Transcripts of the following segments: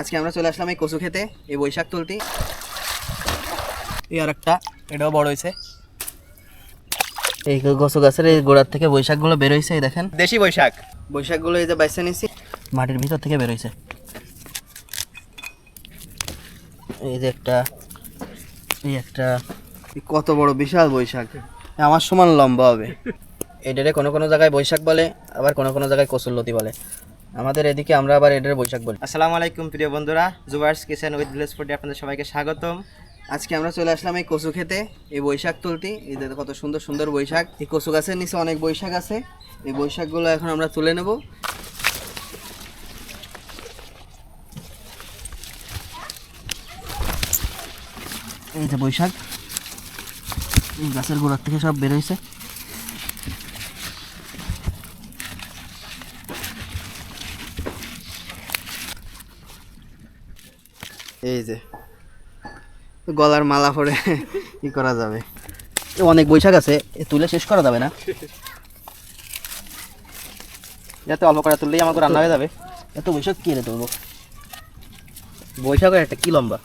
আজকে আমরা চলে আসলাম এই কচু খেতে এই বৈশাখ তুলতি। এই আর একটা এটাও বড় হয়েছে। এই কচু গাছের এই গোড়ার থেকে বৈশাখগুলো বের হয়েছে এই দেখেন। দেশি বৈশাখ। বৈশাখগুলো এই যে বাইসে নিছি মাটির ভিতর থেকে বের হয়েছে। এই যে একটা এই একটা কত বড় বিশাল বৈশাখ। আমার সমান লম্বা হবে। এটারে কোনো কোনো জায়গায় বৈশাখ বলে আবার কোনো কোনো জায়গায় কসুল্লতি বলে। আমাদের এদিকে আমরা আবার এটারে বৈশাখ বলি। আসসালামু আলাইকুম প্রিয় বন্ধুরা জুবার্স কিচেন উইথ ভিলেজ ফুডে আপনাদের সবাইকে স্বাগতম। আজকে আমরা চলে আসলাম এই কচু খেতে এই বৈশাখ তুলতি এই কত সুন্দর সুন্দর বৈশাখ। এই কচু গাছের নিচে অনেক বৈশাখ আছে। এই বৈশাখগুলো এখন আমরা তুলে নেব। এই যে বৈশাখ। গাছের গোড়ার থেকে সব বের এই যে গলার মালা পরে কি করা যাবে? অনেক বৈশাখ আছে তুলে শেষ করা যাবে না। যাতে অল্প করে তুললেই আমাকে রান্না হয়ে যাবে। এত বৈশাখ কি রে তুলবো? বৈশাখের একটা কি লম্বা?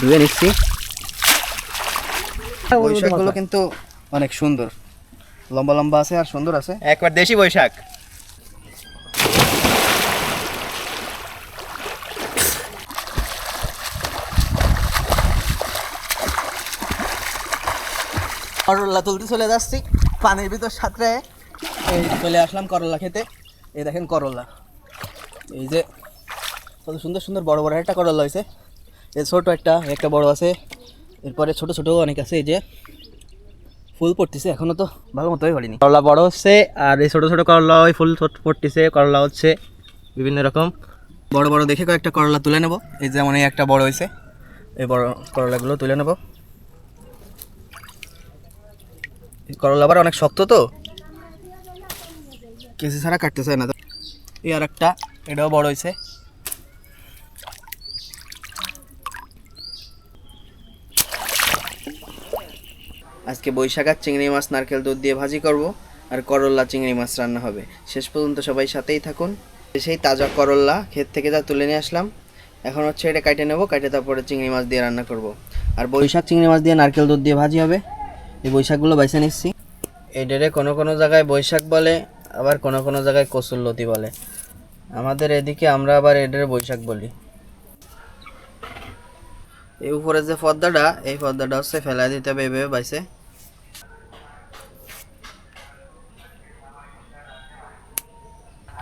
ধুয়ে নিচ্ছি। বৈশাখগুলো কিন্তু অনেক সুন্দর। লম্বা লম্বা আছে আর সুন্দর আছে। একবার দেশি বৈশাখ। করল্লা তুলতে চলে যাচ্ছি। পানির ভিতর সাঁতরে এই চলে আসলাম করল্লা খেতে। এই দেখেন করল্লা এই যে কত সুন্দর সুন্দর বড় বড় একটা করল্লা হয়েছে। এই ছোট একটা একটা বড় আছে। এরপরে ছোট ছোট অনেক আছে, এই যে ফুল পড়তেছে। এখনও তো ভালো মতোই হয়নি। করলা বড় হচ্ছে, আর এই ছোট ছোট করলা ওই ফুল পড়তেছে। করলা হচ্ছে বিভিন্ন রকম। বড় বড় দেখে কয়েকটা করলা তুলে নেব। এই যেমন এই একটা বড় হয়েছে, এই বড় করলাগুলো তুলে নেব এই করলা আবার অনেক শক্ত তো? কেসি ছাড়া কাটতে চায় না। এই আর একটা এটাও বড় হয়েছে। আজকে বৈশাখ আর চিংড়ি মাছ, নারকেল দুধ দিয়ে ভাজি করব, আর করল্লা চিংড়ি মাছ রান্না হবে। শেষ পর্যন্ত সবাই সাথেই থাকুন। সেই তাজা করল্লা ক্ষেত থেকে যা তুলে নিয়ে আসলাম। এখন হচ্ছে এটা কাটে নেব কাটে তারপরে চিংড়ি মাছ দিয়ে রান্না করব। আর বৈশাখ চিংড়ি মাছ দিয়ে নারকেল দুধ দিয়ে ভাজি হবে। এই বৈশাখগুলো বাইসে নিচ্ছি। এডেরে কোনো কোনো জায়গায় বৈশাখ বলে, আবার কোনো কোনো জায়গায় কসুল্লতি বলে। আমাদের এদিকে আমরা আবার এডের বৈশাখ বলি। এই উপরে যে পর্দাটা, এই পর্দাটা হচ্ছে ফেলা দিতে হবে, এভাবে বাইসে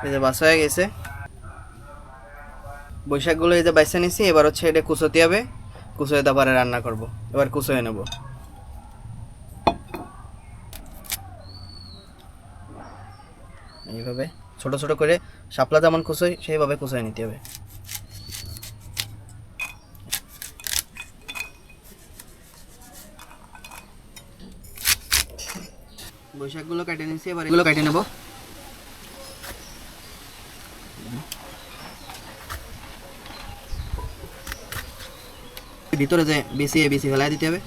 এই যে বাসা হয়ে গেছে। বৈশাখগুলো এই যে বাইসে নিছি এবার হচ্ছে এটা কুচোতে হবে। কুচোয়ে তারপরে রান্না করব। এবার কুচোয়ে নেব। এইভাবে ছোট ছোট করে শাপলা যেমন কুচোই সেইভাবে কুচোয়ে নিতে হবে। বৈশাখগুলো কেটে নিছি এবার এগুলো কেটে নেব। ভিতরে যে বেশি বেশি ফেলাই দিতে হবে।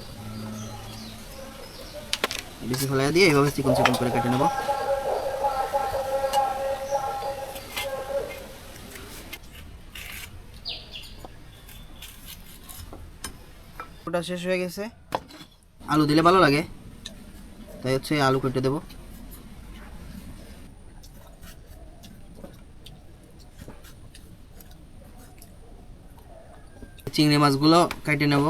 বেশি ফেলাই দিয়ে এইভাবে চিকন চিকন করে কেটে নেব। ওটা শেষ হয়ে গেছে। আলু দিলে ভালো লাগে। তাই হচ্ছে আলু কেটে দেব। চিংড়ি মাছগুলো কেটে নেব।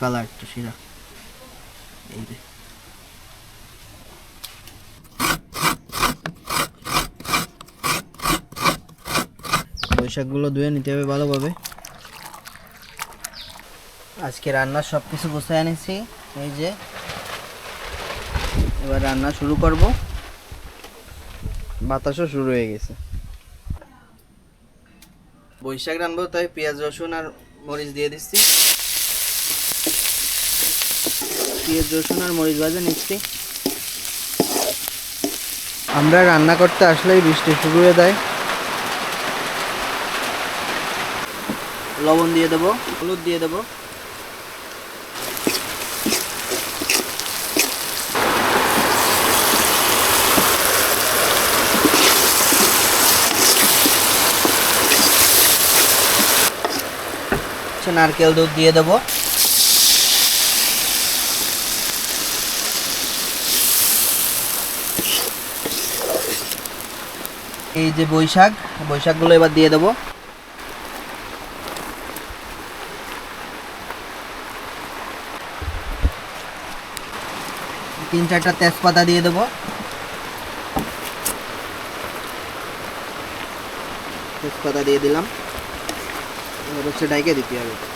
কালারটা সেরা এই যে। বৈশাখগুলো ধুয়ে নিতে হবে ভালোভাবে। আজকে রান্নার সব কিছু গুছিয়ে এনেছি, এই যে। এবার রান্না শুরু করব। বাতাসও শুরু হয়ে গেছে। বৈশাখ রানবো, তাই পেঁয়াজ রসুন আর মরিচ দিয়ে দিচ্ছি। পেঁয়াজ রসুন আর মরিচ ভাজা নিচ্ছি। আমরা রান্না করতে আসলেই বৃষ্টি শুরু হয়ে দেয় লবণ দিয়ে দেবো হলুদ দিয়ে দেবো। নারকেল দুধ দিয়ে দেবো। এই যে বৈশাখ, বৈশাখগুলো এবার দিয়ে দেবো। তিন চারটা তেজপাতা দিয়ে দেবো। তেজপাতা দিয়ে দিলাম। এবার হচ্ছে ডাইকে দিতে হবে।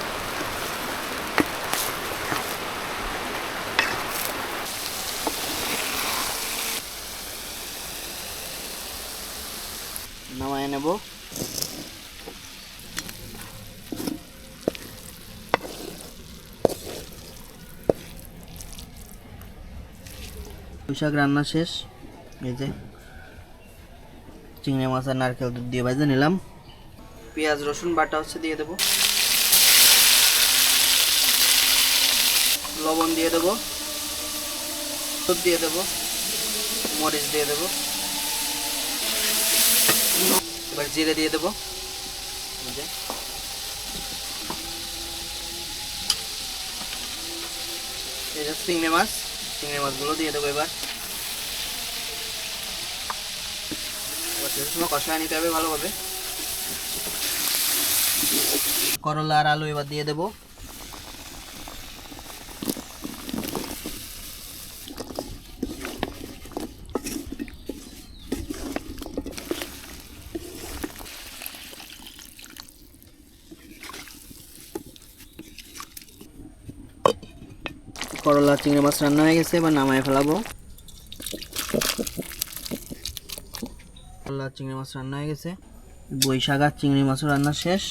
নামায় নেব। পুঁইশাক রান্না শেষ। এই যে চিংড়ি মাছ আর নারকেল দুধ দিয়ে ভেজে নিলাম। পেঁয়াজ, রসুন, বাটা হচ্ছে দিয়ে দেবো। লবণ দিয়ে দেবো। দুধ দিয়ে দেবো। মরিচ দিয়ে দেবো। এবার জিরে দিয়ে দেবো। এই যে। চিংড়ি মাছ চিংড়ি মাছগুলো দিয়ে দেবো এবার। সময় কষায় নিতে হবে ভালোভাবে। করলা আর আলু এবার দিয়ে দেবো। করলা চিংড়ি মাছ রান্না হয়ে গেছে, এবার নামায় ফেলাবো। করলা চিংড়ি মাছ রান্না হয়ে গেছে। বৈশাখ আর চিংড়ি মাছও রান্না শেষ।